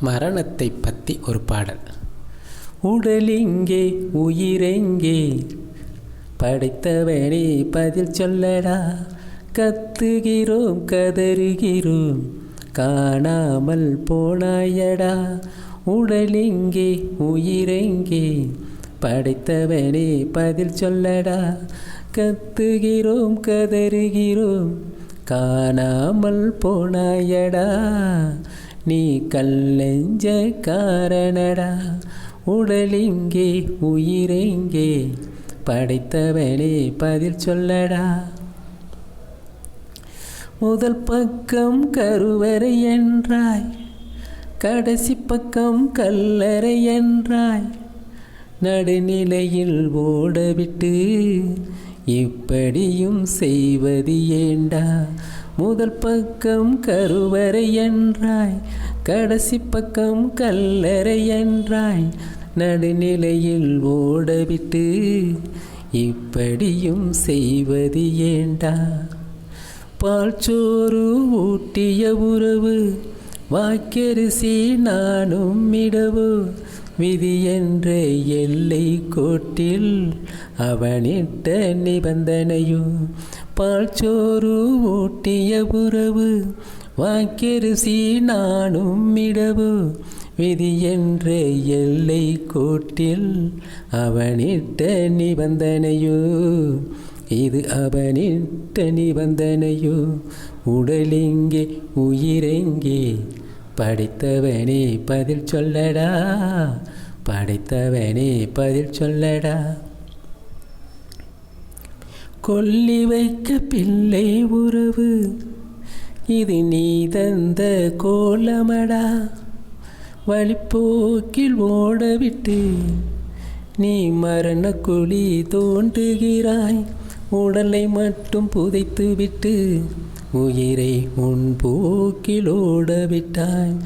மரணத்தை பற்றி ஒரு பாடல். உடலிங்கே உயிரெங்கே படைத்தவனே பதில் சொல்லடா. கத்துகிறோம் கதறுகிறோம் காணாமல் போனாயடா. உடலிங்கே உயிரெங்கே படைத்தவனே பதில் சொல்லடா. கத்துகிறோம் கதறுகிறோம் காணாமல் போனாயடா. நீ கல்லெஞ்ச காரணடா உடலிங்கே உயிரெங்கே படைத்தவனே பதில் சொல்லடா. முதல் பக்கம் கருவறை என்றாய் கடைசி பக்கம் கல்லறை என்றாய். நடுநிலையில் ஓடவிட்டு இப்படியும் செய்வது ஏண்டா? முதல் பக்கம் கருவறை என்றாய் கடைசி பக்கம் கல்லறை என்றாய் நடுநிலையில் ஓடவிட்டு இப்படியும் செய்வது ஏண்டா? பால் சோறு ஊட்டிய உறவு வாக்கரிசி நானும் இடவு விதி என்ற எல்லை கோட்டில் அவனிட்ட நிபந்தனையும் பால் சோறு ஊட்டிய உறவு. வாக்கரிசி நானும் இடவு விதி என்ற எல்லை கோட்டில் அவனிட்ட நிபந்தனையோ. இது அவனிட்ட நிபந்தனையோ? உடலிங்கே உயிரெங்கே? படைத்தவனே பதில் சொல்லடா. படைத்தவனே பதில் சொல்லடா. கொல்லி வைக்க பிள்ளை உறவு. இது நீ தந்த கோலமடா. வழிப்போக்கில் ஓடவிட்டு நீ மரண குழி தோன்றுகிறாய். உடலை மட்டும் புதைத்து விட்டு உயிரை உன் போக்கில் ஓடவிட்டாய்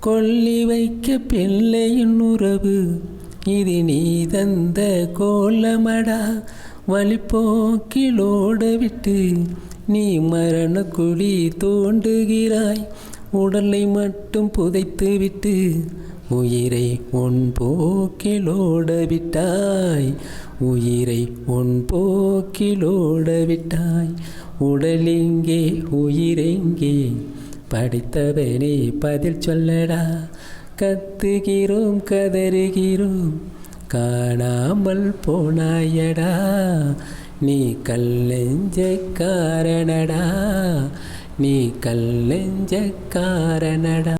கொல்லி வைக்க பிள்ளையின் உறவு இது நீ தந்த கோலமடா. வழிப்போக்கில் ஓடவிட்டு நீ மரண குழி தோண்டுகிறாய். உடலை மட்டும் புதைத்து விட்டு உயிரை உன் போக்கில் ஓடவிட்டாய் உயிரை உன் போக்கில் ஓடவிட்டாய் உடலிங்கே உயிரெங்கே. படித்தவனே பதில் சொல்லடா. கத்துகிறோம் கதறுகிறோம். காணாமல் போனாயடா. நீ கல்லெஞ்சக்காரனடா நீ கல்லெஞ்சக்காரனடா